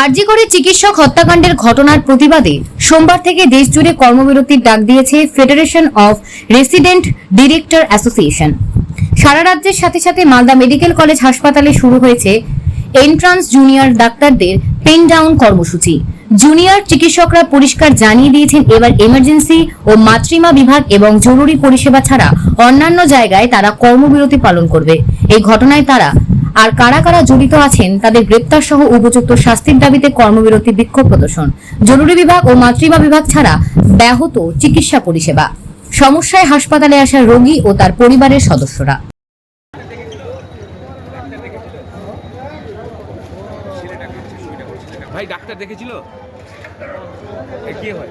আরজি করে চিকিৎসক হত্যাকাণ্ডের ঘটনার প্রতিবাদে সোমবার থেকে দেশজুড়ে কর্মবিরতির ডাক দিয়েছে federation of resident director association সারা রাজ্যের সাথে সাথে মালদা মেডিকেল কলেজ হাসপাতালে শুরু হয়েছে এন্ট্রান্স জুনিয়র ডাক্তারদের পেন ডাউন কর্মসূচি। জুনিয়র চিকিৎসকরা পরিষ্কার জানিয়ে দিয়েছেন এবার এমার্জেন্সি ও মাতৃমা বিভাগ এবং জরুরি পরিষেবা ছাড়া অন্যান্য জায়গায় তারা কর্মবিরতি পালন করবে। এই ঘটনায় তারা আর কারা কারা জড়িত আছেন তাদের গ্রেপ্তার সহ উপযুক্ত শাস্তির দাবিতে কর্মবিরতি বিক্ষোভ প্রদর্শন। জরুরি বিভাগ ও মাতৃমা বিভাগ ছাড়া ব্যাহত চিকিৎসা পরিষেবা। সমস্যায় হাসপাতালে আসা রোগী ও তার পরিবারের সদস্যরা। ভাই, ডাক্তার দেখেছিল? কি হয়?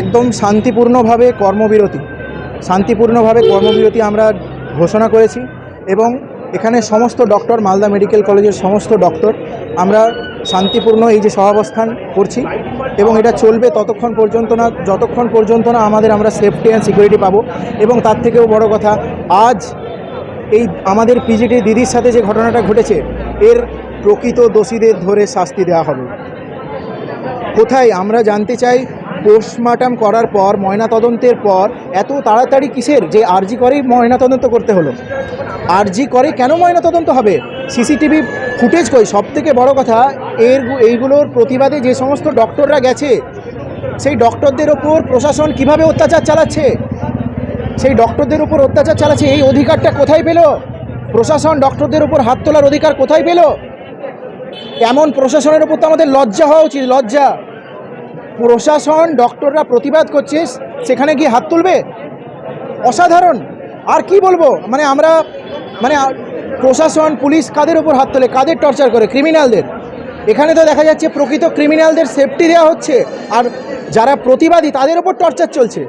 একদম শান্তিপূর্ণভাবে কর্মবিরতি শান্তিপূর্ণভাবে কর্মবিরতি আমরা ঘোষণা করেছি এবং এখানে সমস্ত ডক্টর, মালদা মেডিকেল কলেজের সমস্ত ডক্টর, আমরা শান্তিপূর্ণ এই যে সহাবস্থান করছি এবং এটা চলবে ততক্ষণ পর্যন্ত না, যতক্ষণ পর্যন্ত না আমাদের আমরা সেফটি অ্যান্ড সিকিউরিটি পাবো এবং তার থেকেও বড় কথা, আজ এই আমাদের পিজিটি দিদির সাথে যে ঘটনাটা ঘটেছে, এর প্রকৃত দোষীদের ধরে শাস্তি দেওয়া হবে। কোথায় আমরা জানতে চাই পোস্টমার্টাম করার পর, ময়নাতদন্তের পর এত তাড়াতাড়ি কিসের? যে আরজি করেই ময়নাতদন্ত করতে হলো। আরজি করে কেন ময়নাতদন্ত হবে? সিসিটিভি ফুটেজ কই? সব থেকে বড় কথা, এর এইগুলোর প্রতিবাদে যে সমস্ত ডক্টররা গেছে, সেই ডক্টরদের ওপর প্রশাসন কীভাবে অত্যাচার চালাচ্ছে? সেই ডক্টরদের উপর অত্যাচার চালাচ্ছে, এই অধিকারটা কোথায় পেল? প্রশাসন ডক্টরদের উপর হাত তোলার অধিকার কোথায় পেল? এমন প্রশাসনের উপর তো আমাদের লজ্জা হওয়া উচিত, লজ্জা। প্রশাসন, ডক্টররা প্রতিবাদ করছে, সেখানে গিয়ে হাত তুলবে? অসাধারণ। আর কি বলব? মানে আমরা মানে প্রশাসন, পুলিশ কাদের উপর হাত তোলে? কাদের টর্চার করে? ক্রিমিনালদের। এখানে তো দেখা যাচ্ছে প্রকৃত ক্রিমিনালদের সেফটি দেওয়া হচ্ছে। আর যারা প্রতিবাদী, তাদের উপর টর্চার চলছে।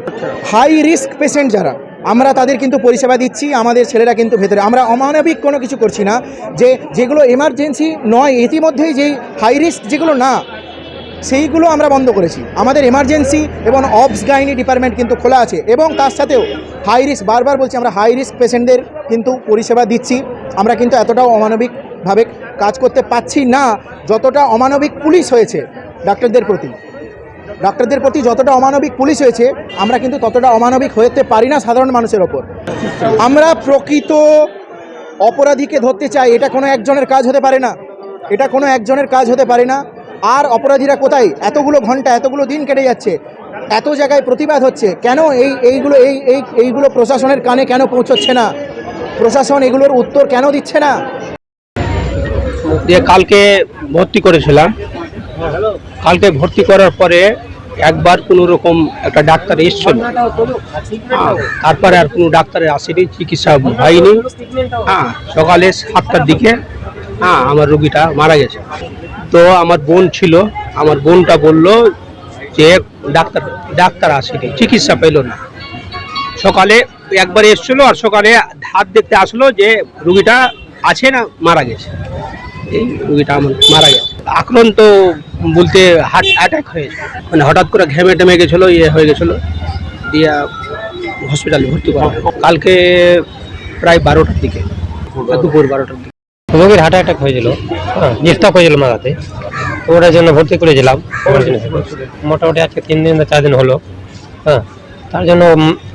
হাই রিস্ক পেশেন্ট যারা, আমরা তাদের কিন্তু পরিষেবা দিচ্ছি, আমাদের ছেলেরা কিন্তু ভেতরে। আমরা অমানবিক কোনো কিছু করছি না। যে, যেগুলো এমার্জেন্সি নয়, ইতিমধ্যেই যেই হাই রিস্ক যেগুলো না সেইগুলো আমরা বন্ধ করেছি। আমাদের এমার্জেন্সি এবং অবস গাইনি ডিপার্টমেন্ট কিন্তু খোলা আছে এবং তার সাথেও হাই রিস্ক বারবার বলছি আমরা হাই রিস্ক পেশেন্টদের কিন্তু পরিষেবা দিচ্ছি। আমরা কিন্তু এতটাও অমানবিকভাবে কাজ করতে পাচ্ছি না, যতটা অমানবিক পুলিশ হয়েছে ডাক্তারদের প্রতি। ডাক্তারদের প্রতি যতটা অমানবিক পুলিশ হয়েছে, আমরা কিন্তু ততটা অমানবিক হতে পারি না সাধারণ মানুষের ওপর। আমরা প্রকৃত অপরাধীকে ধরতে চাই, এটা কোনো একজনের কাজ হতে পারে না। এটা কোনো একজনের কাজ হতে পারে না। আর অপরাধীরা কোথায়? এতগুলো ঘণ্টা, এতগুলো দিন কেটে যাচ্ছে। এত জায়গায় প্রতিবাদ হচ্ছে। কেন এই, এইগুলো, এই এই, এইগুলো প্রশাসনের কানে কেন পৌঁছচ্ছে না? প্রশাসন এগুলোর উত্তর কেন দিচ্ছে না? দিয়ে কালকে ভর্তি করেছিলাম। কালকে ভর্তি করার পরে একবার কোনো রকম একটা ডাক্তার এসছিল। তারপরে আর কোনো ডাক্তারের আসেনি, চিকিৎসা হয়নি। হ্যাঁ সকালে সাতটার দিকে হ্যাঁ আমার রুগীটা মারা গেছে। তো আমার বোন ছিল, আমার বোনটা বলল যে ডাক্তার ডাক্তার আসেনি, চিকিৎসা পেল না। সকালে একবার এসছিল আর সকালে হাত দেখতে আসলো যে রুগীটা আছে না, মারা গেছে। এই রুগীটা আমার মারা গেছে। আক্রান্ত বলতে হার্ট অ্যাটাক হয়েছে। মানে হঠাৎ করে ঘেমে টেমে গেছিল ইয়ে হয়ে গেছিল, দিয়ে হসপিটালে ভর্তি করা। কালকে প্রায় বারোটার দিকে, দুপুর বারোটার দিকে। রোগীর হার্ট অ্যাটাক হয়েছিল হ্যাঁ নিস্তাপ হয়েছিল মাথাতে তো ওটার জন্য ভর্তি করেছিলাম। মোটামুটি আজকে তিন দিন চার দিন হলো হ্যাঁ। তার জন্য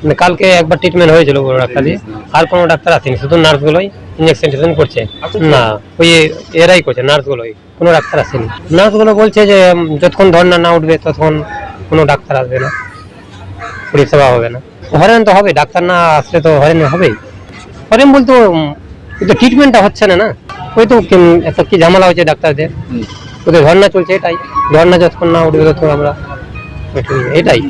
মানে কালকে একবার ট্রিটমেন্ট হয়েছিল বড় ডাক্তার দিয়ে আর কোনো ডাক্তার আসেনি, শুধু নার্সগুলোই ইঞ্জেকশন টিকশন করছে। না, ওই এরাই করছে, নার্সগুলোই, কোনো ডাক্তার আসেনি। নার্সগুলো বলছে যে যতক্ষণ ধর্না না উঠবে, ততক্ষণ কোনো ডাক্তার আসবে না। পরিষেবা হবে না। হরেন তো হবে ডাক্তার না আসলে তো হরেন হবেই। হরেন বলতে কিন্তু ট্রিটমেন্টটা হচ্ছে না না? ওই তো এত কি ঝামেলা হয়েছে ডাক্তারদের? ওদের ধর্না চলছে এটাই। ধর্না যতক্ষণ না উঠবে ততক্ষণ আমরা এটাই।